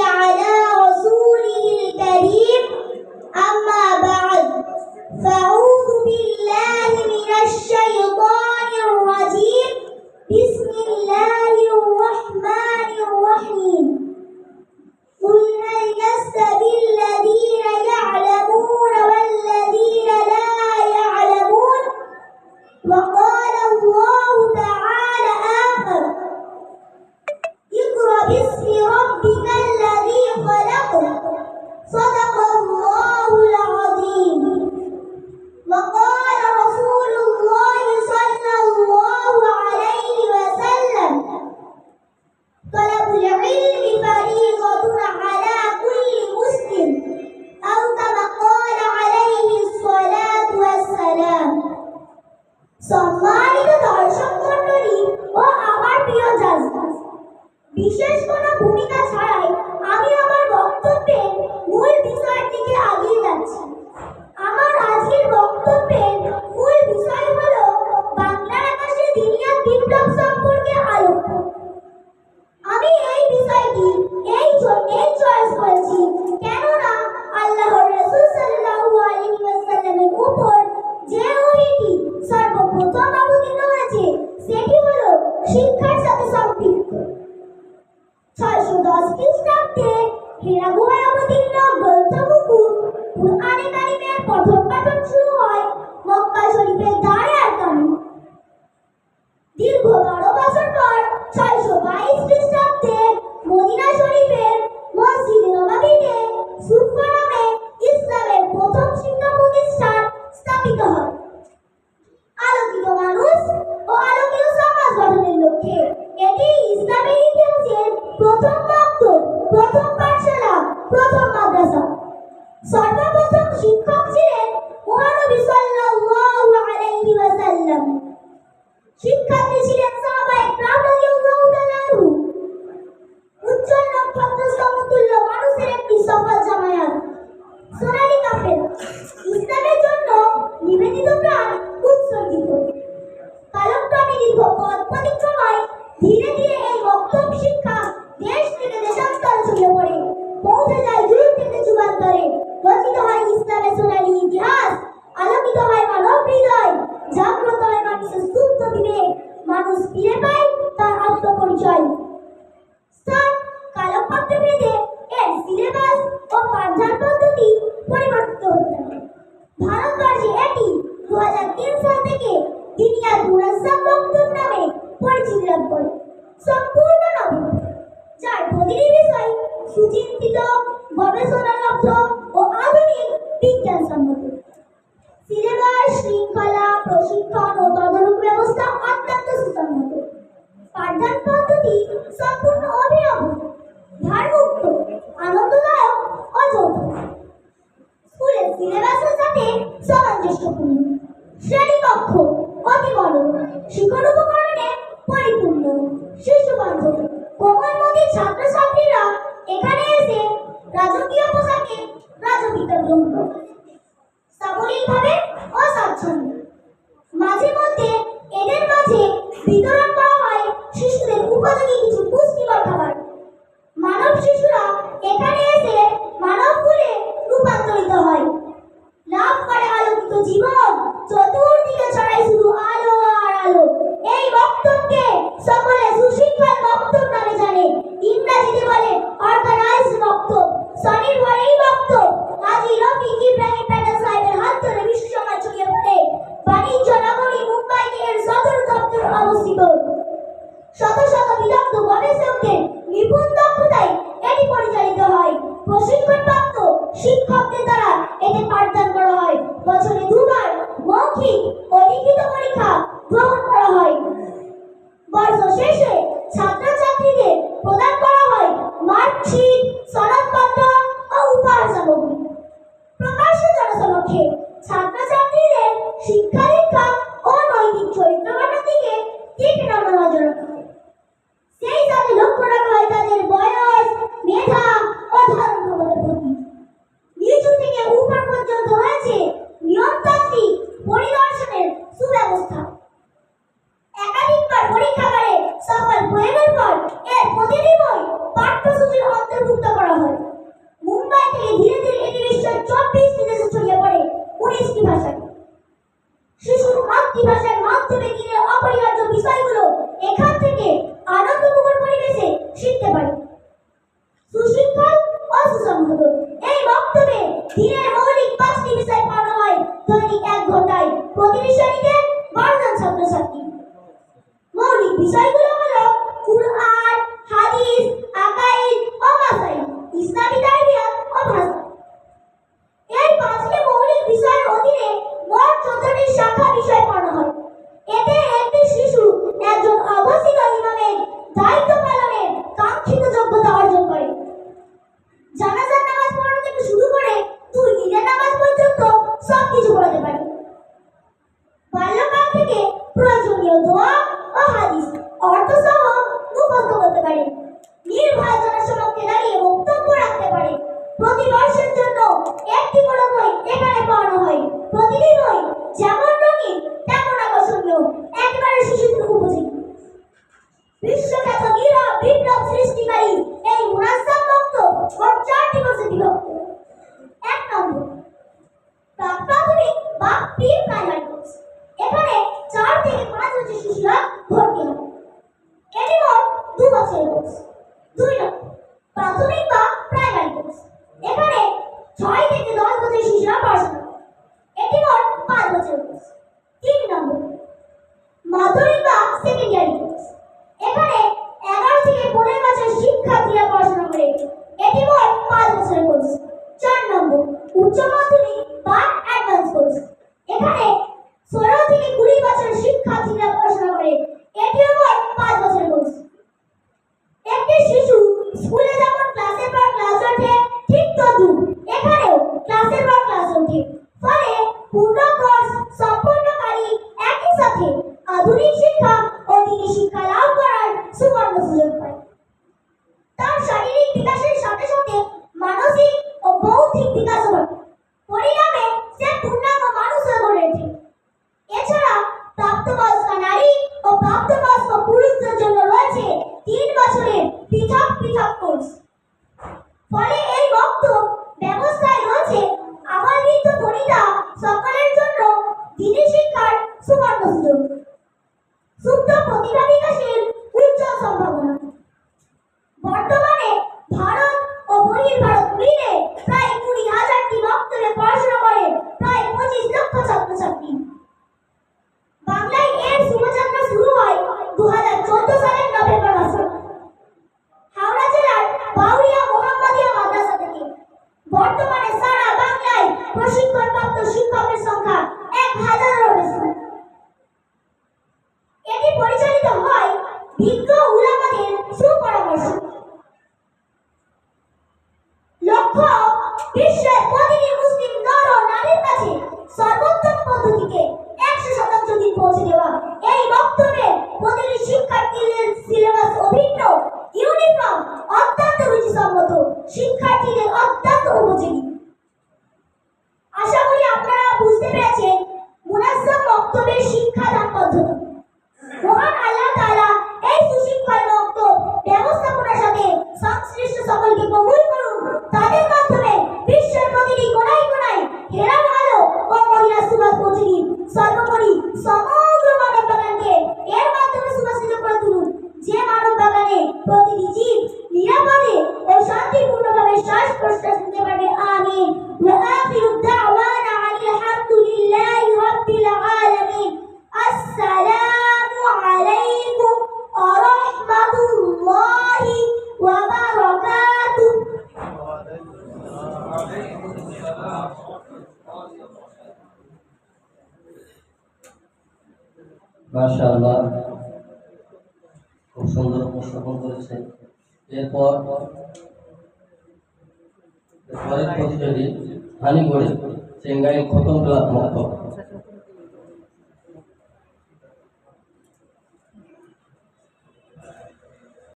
Yara. বিশেষ কোনো ভূমিকা Buhay তথ্য ও আধুনিক বিজ্ঞান সম্মত। সিলেবাস, শৃঙ্খলা, প্রশিক্ষণ ও তদারক ব্যবস্থা অত্যন্ত সুসংহত। পাঠদান পদ্ধতি সম্পূর্ণ অভিনব ধারমুক্ত আনন্দদায়ক ও যৌথ। স্কুলের সিলেবাসের সাথে মধ্যে ছাত্রছাত্রীদের শিক্ষা দীক্ষা Hallelujah. শিক্ষার্থীদের অত্যন্ত উপযোগী। আশা করি আপনারা বুঝতে পেরেছেন মুনাসসাম মক্তবের শিক্ষাদান পদ্ধতি। মহান আল্লাহ তাআলা এই সুশিক্ষার মক্তব ব্যবস্থাপনার সাথে সংশ্লিষ্ট সকলকে কবুল করুন। তাদের মাধ্যমে বিশ্বের প্রতিটি কোণায় খুব সুন্দর উপস্থাপন করেছেন এরপর পরের প্রতিযোগী হানিগড়ে চেঙ্গাই খতম ক্লাব মক্তব